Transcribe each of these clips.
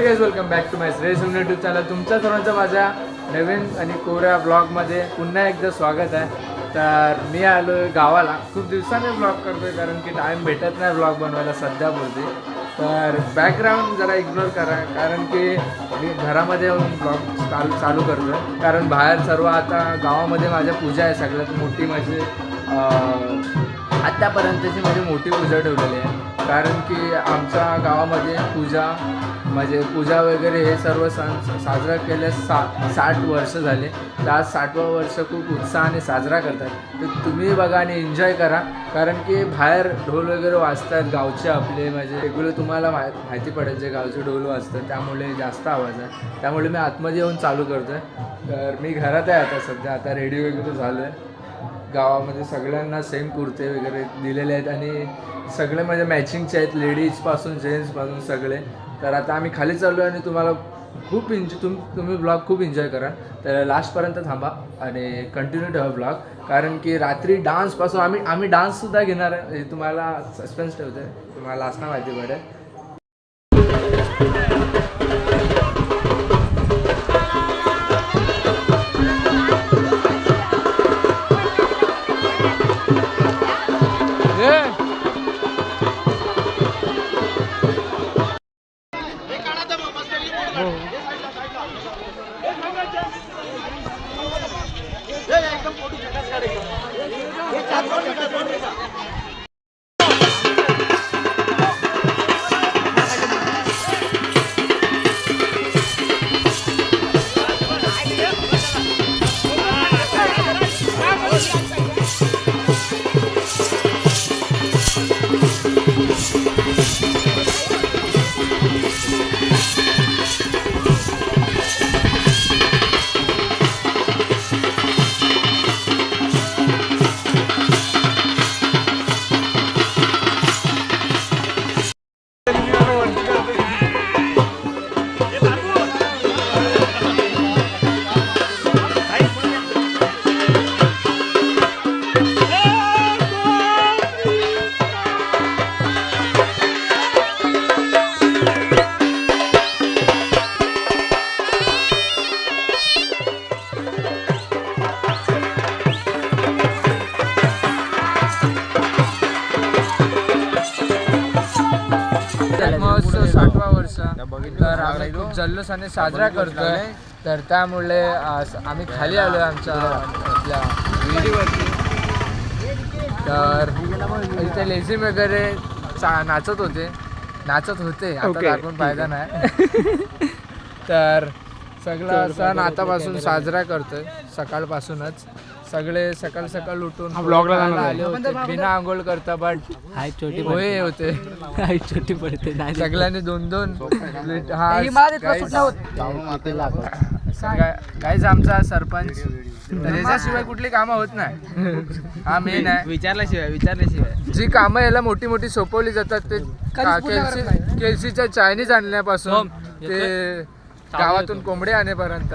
Guys welcome back to my race YouTube channel तुमच्या सर्वांचं माझ्या नवीन आणि कोऱ्या ब्लॉगमध्ये पुन्हा एकदा स्वागत आहे. तर मी आलो आहे गावाला. खूप दिवसाने ब्लॉग करतो आहे कारण की टाईम भेटत नाही ब्लॉग बनवायला सध्या बोलते तर बॅकग्राऊंड जरा इग्नोर करा कारण की मी घरामध्ये येऊन ब्लॉग चालू चालू करतो आहे कारण बाहेर सर्व आता गावामध्ये माझ्या पूजा आहे सगळ्यात मोठी माझी. आत्तापर्यंतची माझी मोठी पूजा ठेवलेली आहे. कारण की आमच्या गावामध्ये पूजा म्हणजे पूजा वगैरे हे सर्व सण साजरा केल्यास सा साठ वर्ष झाले. तर आज साठवं वर्ष खूप उत्साहाने साजरा करतात. तर तुम्ही बघा आणि एन्जॉय करा. कारण की बाहेर ढोल वगैरे वाजतात गावचे आपले म्हणजे रेग्युलर तुम्हाला माहिती माहिती पडेल जे गावचे ढोल वाजतात त्यामुळे जास्त आवाज आहे. त्यामुळे मी आतमध्ये येऊन चालू करतो आहे तर मी घरात आहे आता सध्या. आता रेडी वगैरे झालो आहे. गावामध्ये सगळ्यांना सेम कुर्ते वगैरे दिलेले आहेत. आणि सगळे म्हणजे मॅचिंगचे आहेत. लेडीजपासून जेंट्सपासून सगळे. तर आता आम्ही खाली चाललो आणि तुम्हाला खूप एन्जॉय तुम तुम्ही ब्लॉग खूप एन्जॉय करा. तर लास्टपर्यंत थांबा आणि कंटिन्यू ठेवा ब्लॉग कारण की रात्री डान्सपासून आम्ही आम्ही डान्ससुद्धा घेणार आहे. हे तुम्हाला सस्पेन्स ठेवतो आहे तुम्हाला लास्ट माहिती पडेल. हे चार कोटी महोत्सव साठवा वर्ष. तर आम्ही खूप जल्लोषाने साजरा करतोय. तर त्यामुळे आम्ही खाली आलो आमच्या आपल्या तर इथे लेझिम वगैरे चा नाचत होते. नाचत होते. आता दाखवून फायदा नाही. तर सगळा सण आतापासून साजरा करतोय. सकाळपासूनच. सगळे सकाळ सकाळ उठून आले होते. बिना आंघोळ करता बट हाय छोटी होय होते. हाय छोटी पडते नाही. सगळ्यांनी दोन दोन प्लेट हा काहीच आमचा सरपंच तर याच्याशिवाय कुठली कामं होत नाही. हा मेन आहे. विचारल्याशिवाय विचारल्याशिवाय. जी कामं याला मोठी मोठी सोपवली जातात ते का- केलसी केलसीच्या चायनीज आणण्यापासून ते गावातून कोंबडे आणेपर्यंत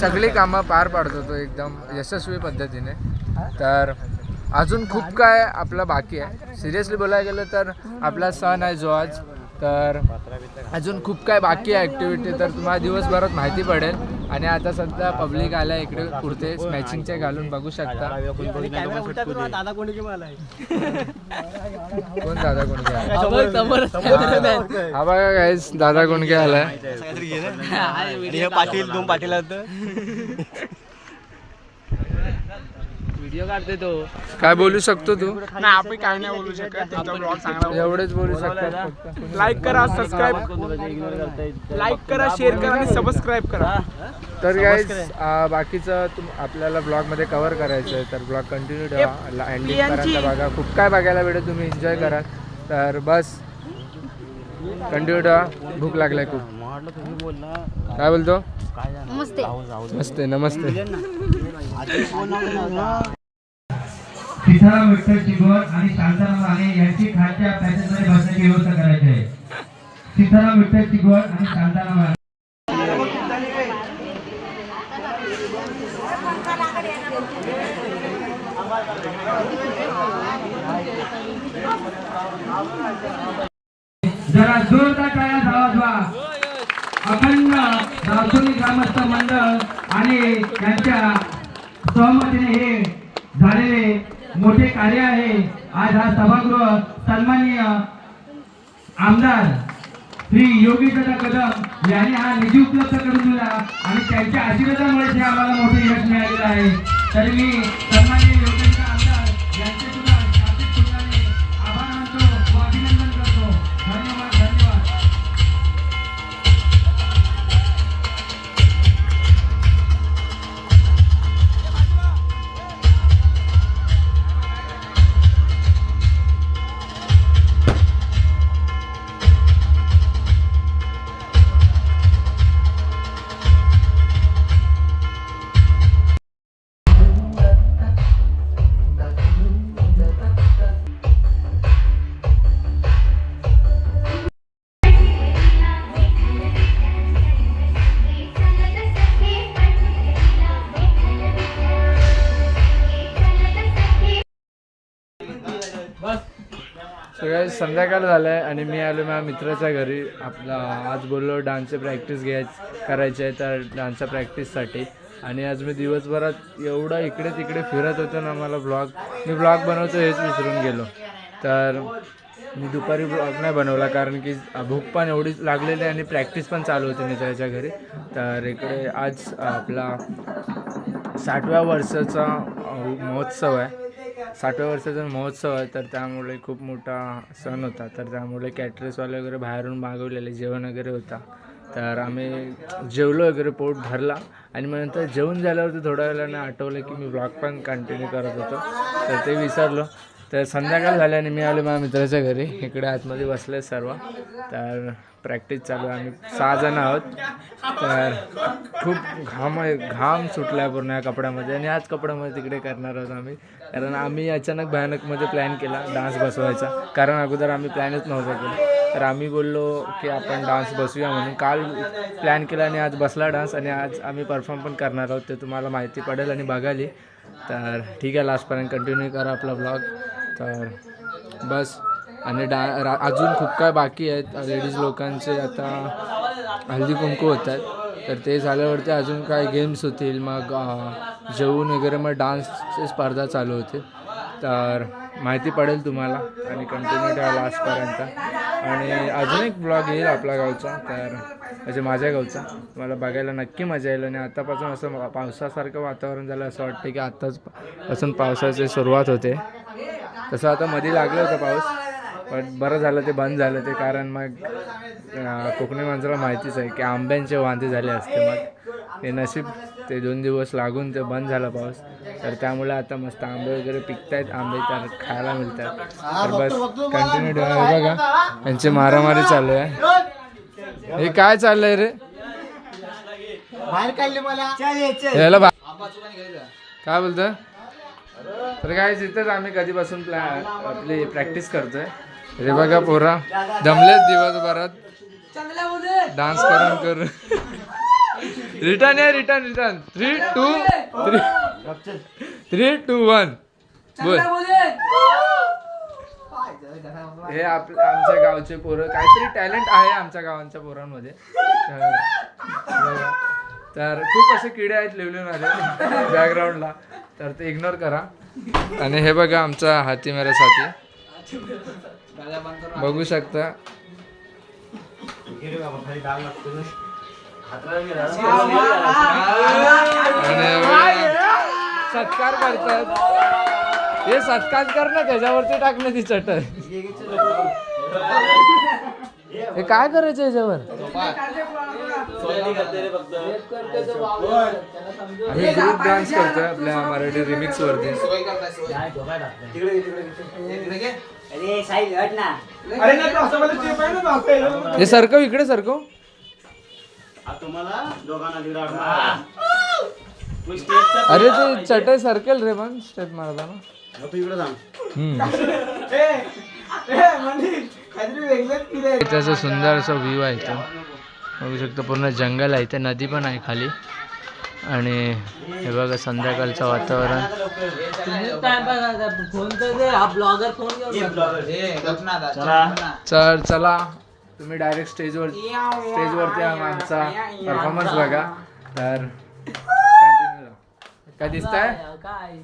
सगळी कामं पार पाडतो तो एकदम यशस्वी पद्धतीने. तर अजून खूप काय आपलं बाकी आहे. सिरियसली बोलायला गेलं तर आपला सण आहे जो आज. तर अजून खूप काय बाकी आहे ॲक्टिव्हिटी तर तुम्हाला दिवसभरात माहिती पडेल. आणि आता सध्या पब्लिक आल्या इकडे कुर्ते मॅचिंगचे घालून बघू शकता. दादा कोणी मला कोण दादा कोणके हा बघा गाईस दादा कोणके आलाय. पाटील दोन पाटील व्हिडिओ काढते तो. काय बोलू शकतो तू? नाही आपण काय नाही बोलू शकत. त्यांचा ब्लॉग चांगला एवढेच बोलू फक्त लाईक करा सबस्क्राईब लाईक करा शेअर करा आणि सबस्क्राईब करा. तर गाईज बाकीचं आपल्याला ब्लॉगमध्ये कव्हर करायचं आहे तर ब्लॉग कंटिन्यू ठेवा. एंडिंग बघा. खूप काय बघायला भेटेल तुम्ही एन्जॉय करा. तर बस. कंटिन्यू ठेवा. भूक लागलाय खूप. काय बोलतो? नमस्ते. नमस्ते नमस्ते. सीताराम विठ्ठल चिगोर आणि शांताराम राणे यांची खालच्या पॅसेजमध्ये बसण्याची व्यवस्था करायची आहे. सीताराम विठ्ठल चिगोर आणि शांताराम राणे. जरा जोरदार टाळ्याचा आवाज व्हा अखंड रावसोनी ग्रामस्थ मंडळ आणि त्यांच्या सहमतीने हे झालेले मोठे कार्य आहे. आज हा सभागृह सन्माननीय आमदार श्री योगी दादा कदम यांनी हा निधी उपलब्ध करून दिला आणि त्यांच्या आशीर्वादामुळे आम्हाला मोठे यश मिळालेलं आहे. तरी मी सन्मान संध्याकाळ झालं आहे आणि मी आलो माझ्या मित्राच्या घरी. आपला आज बोललो डान्सची प्रॅक्टिस घ्यायच करायची आहे तर डान्सच्या प्रॅक्टिससाठी. आणि आज मी दिवसभरात एवढा इकडे तिकडे फिरत होतो ना मला ब्लॉग. मी ब्लॉग बनवतो हेच विसरून गेलो. तर मी दुपारी ब्लॉग नाही बनवला कारण की भूक पण एवढी लागलेली आहे आणि प्रॅक्टिस पण चालू होती मित्राच्या घरी. तर इकडे आज आपला साठव्या वर्षाचा महोत्सव आहे. साठव्या वर्षाचा महोत्सव आहे तर त्यामुळे खूप मोठा सण होता. तर त्यामुळे कॅटरेसवाले वगैरे बाहेरून मागवलेले जेवण वगैरे होता. तर आम्ही जेवलो वगैरे पोट भरला. आणि मग नंतर जेवून झाल्यावरती थोड्या वेळाने आठवलं की मी ब्लॉग पण कंटिन्यू करत होतो. तर ते विसरलो. तर संध्याकाळ झाल्याने मी आलो माझ्या मित्राच्या घरी. इकडे आतमध्ये बसले सर्व. तर प्रॅक्टिस चालू आहे. आम्ही सहा जण आहोत. तर खूप घाम आहे. घाम सुटला आहे पूर्ण या कपड्यामध्ये आणि याच कपड्यामध्ये तिकडे करणार आहोत आम्ही. कारण आम्ही अचानक भयानकमध्ये प्लॅन केला डान्स बसवायचा. कारण अगोदर आम्ही प्लॅनच नव्हता केला. तर आम्ही बोललो की आपण डान्स बसूया म्हणून. काल प्लॅन केला आणि आज बसला डान्स आणि आज आम्ही परफॉर्म पण करणार आहोत. ते तुम्हाला माहिती पडेल आणि बघाली तर ठीक आहे लास्टपर्यंत कंटिन्यू करा आपला ब्लॉग तर बस. आणि डा रा अजून खूप काय बाकी आहेत. लेडीज लोकांचे आता हल्दी कुंकू होत आहेत. तर ते झाल्यावरती अजून काय गेम्स होतील. मग जेवून वगैरे मग डान्सची स्पर्धा चालू होते तर माहिती पडेल तुम्हाला. आणि कंटिन्यू ठेवा लास्टपर्यंत आणि अजून एक ब्लॉग येईल आपल्या गावचा. तर म्हणजे माझ्या गावचा. मला बघायला नक्की मजा येईल. आणि आतापासून असं पावसासारखं वातावरण झालं असं वाटतं की आत्ताच पासून पावसाची सुरुवात होते. तसं आता मध्ये लागलं होतं पाऊस पण बरं झालं ते बंद झालं ते कारण मग कोकणी माणसाला माहितीच आहे की आंब्यांचे वांदे झाले असते मग. हे नशीब ते दोन दिवस लागून ते बंद झाला पाऊस. तर त्यामुळे आता मस्त आंबे वगैरे पिकतायत आंबे तर खायला मिळतात. तर बस कंटिन्यू बघा यांची मारामारी चालू आहे. हे काय चाललंय रे? बाहेर काढले मला. याला बा काय बोलतोय? तर काय इथेच आम्ही कधीपासून प्लॅ आपली प्रॅक्टिस करतोय. रे बघा पोरा दमलेत दिवसभरात. डान्स करून करून. रिटर्न आहे return return three two three three two one बोल. हे आप आमच्या गावचे पोरं काहीतरी टॅलेंट आहे आमच्या गावांच्या पोरांमध्ये. तर खूप असे किडे आहेत लिवलेून आले बॅकग्राऊंडला तर ते इग्नोर करा. आणि हे बघा आमचा हाती मेरा साथी. बघू शकता. सत्कार करतात. हे सत्कार कर ना त्याच्यावरती टाकणं ती चटई हे काय करायचं याच्यावर? आम्ही ग्रुप डान्स करतोय आपल्या मराठी रिमिक्स वरती. हे सरकव इकडे सरकव अरे ते चटई सरकेल रे पण स्टेप मारताना. त्याचा सुंदर असा व्ह्यू आहे तो बघू शकतो पूर्ण जंगल आहे ते नदी पण आहे खाली. आणि हे बघा संध्याकाळचं वातावरण. हा चल चला. तुम्ही डायरेक्ट स्टेजवर स्टेजवरती आमचा परफॉर्मन्स बघा. तर कंटिन्यू काय दिसतंय?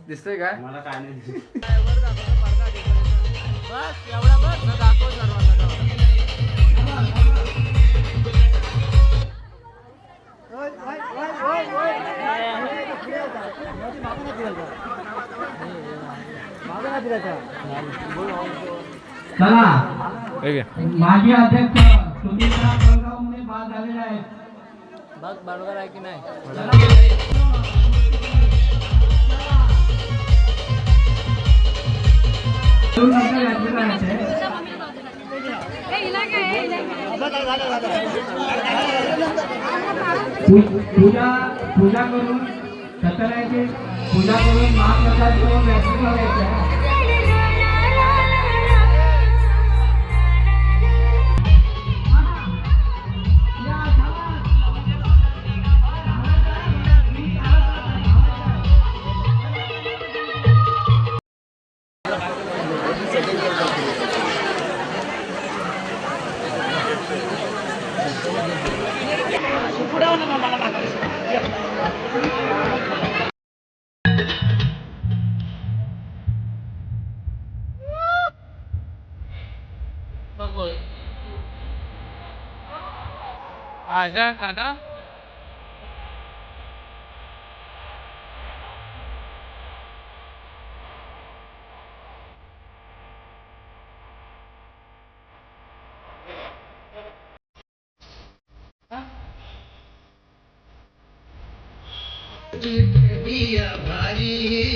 दिसतंय काय? मला काय नाही. आहे माजी अध्यक्ष सुनीता कोळगाव मुळे बाद झालेले आहेत दोन नंतर यात्रेला यायचे. पू- पूजा पूजा करून सत्यनारायणची पूजा करून महाप्रसाद करून यायचे. Ajan ana भारी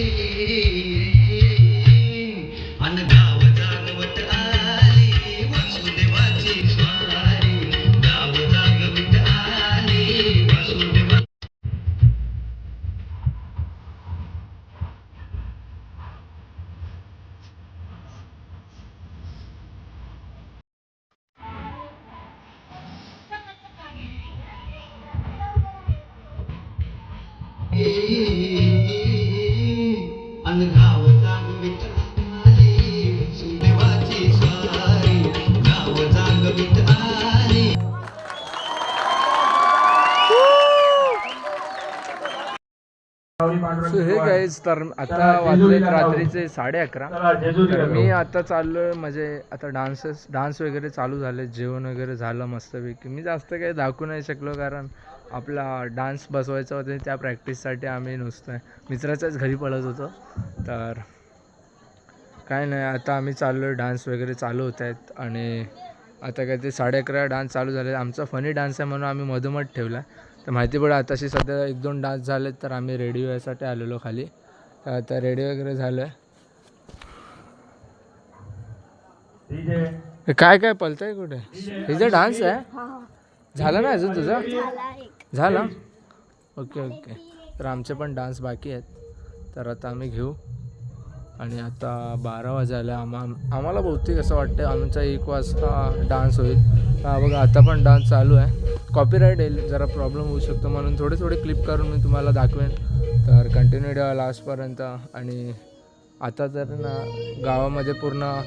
So हे गाईज तर आता वाजलेत रात्रीचे साडे अकरा. तर मी आता चाललोय म्हणजे आता डान्सेस डान्स वगैरे चालू झाले जेवण वगैरे झालं मस्तपैकी. मी जास्त काही दाखवू नाही शकलो कारण आपला डान्स बसवायचा होता त्या प्रॅक्टिससाठी आम्ही नुसतं मित्राच्याच घरी पळत होतो. तर काय नाही आता आम्ही चाललो आहे डान्स वगैरे चालू होत आहेत आणि आता काय ते साडे अकरा डान्स चालू झाले आमचा फनी डान्स आहे म्हणून आम्ही मधोमध ठेवला. तर माहिती पडलं आताशी सध्या एक दोन डान्स झालेत तर आम्ही रेडी व्हायसाठी आलेलो खाली. तर आता रेडी वगैरे झालं. आहे काय काय पलतंय कुठे? हिचा डान्स आहे? झाला ना अजून तुझा? झाला? Okay okay. तर आमचे पण डान्स बाकी आहेत. तर आता आम्ही घेऊ. आणि आता बारा वाजायला आम्हा आम्हाला बहुतेक असं वाटतं आमचा एक वाजता डान्स होईल. हा बघा आता पण डान्स चालू आहे. कॉपीराईट येईल. जरा प्रॉब्लेम होऊ शकतो म्हणून थोडे थोडे क्लिप करून मी तुम्हाला दाखवेन. तर कंटिन्यू ठेवा लास्टपर्यंत आणि आता तर ना गावामध्ये पूर्ण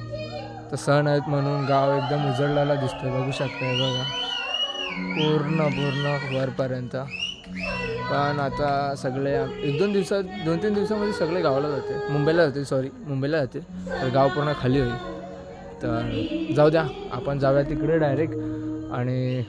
तर सण आहेत म्हणून गाव एकदम उजळलेला दिसतं बघू शकता बघा. पूर्ण पूर्ण वरपर्यंत. पण आता सगळे एक दोन दिवसात दोन तीन दिवसामध्ये सगळे गावाला जाते मुंबईला जाते सॉरी मुंबईला जाते तर गाव पूर्ण खाली होईल. तर जाऊ द्या. आपण जाऊया तिकडे डायरेक्ट आणि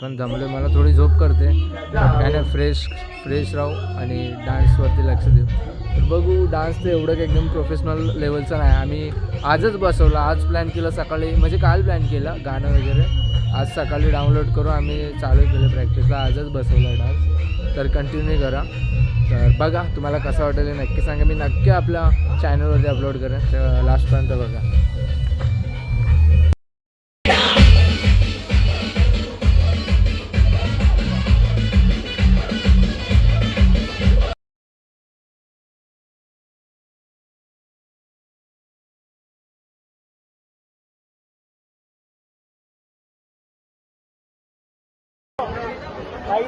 पण जमले मला थोडी झोप करते. काय नाही फ्रेश फ्रेश राहू आणि डान्सवरती लक्ष देऊ. तर बघू डान्स तर एवढं एकदम प्रोफेशनल लेवलचं नाही. आम्ही आजच बसवलं. आज प्लॅन केलं सकाळी. म्हणजे काल प्लॅन केला गाणं वगैरे. आज सकाळी डाउनलोड करून आम्ही चालू केलं प्रॅक्टिसला आजच बसवला डान्स तर कंटिन्यू करा. तर बघा तुम्हाला कसं वाटेल हे नक्की सांगा. मी नक्की आपल्या चॅनलवरती अपलोड करेन. तर लास्टपर्यंत बघा.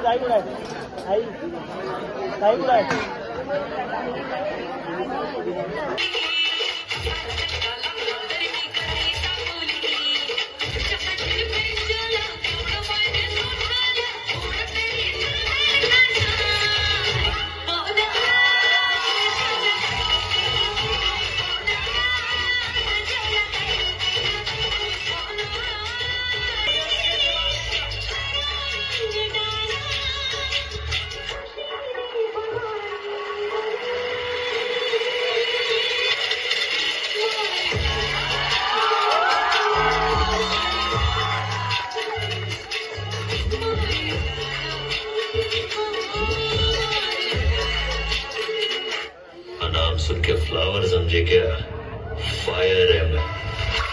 ताई कुठे आहे? आई. ताई कुठे आहे? I'm सुन के फ्लावर समझे क्या फायर है मैं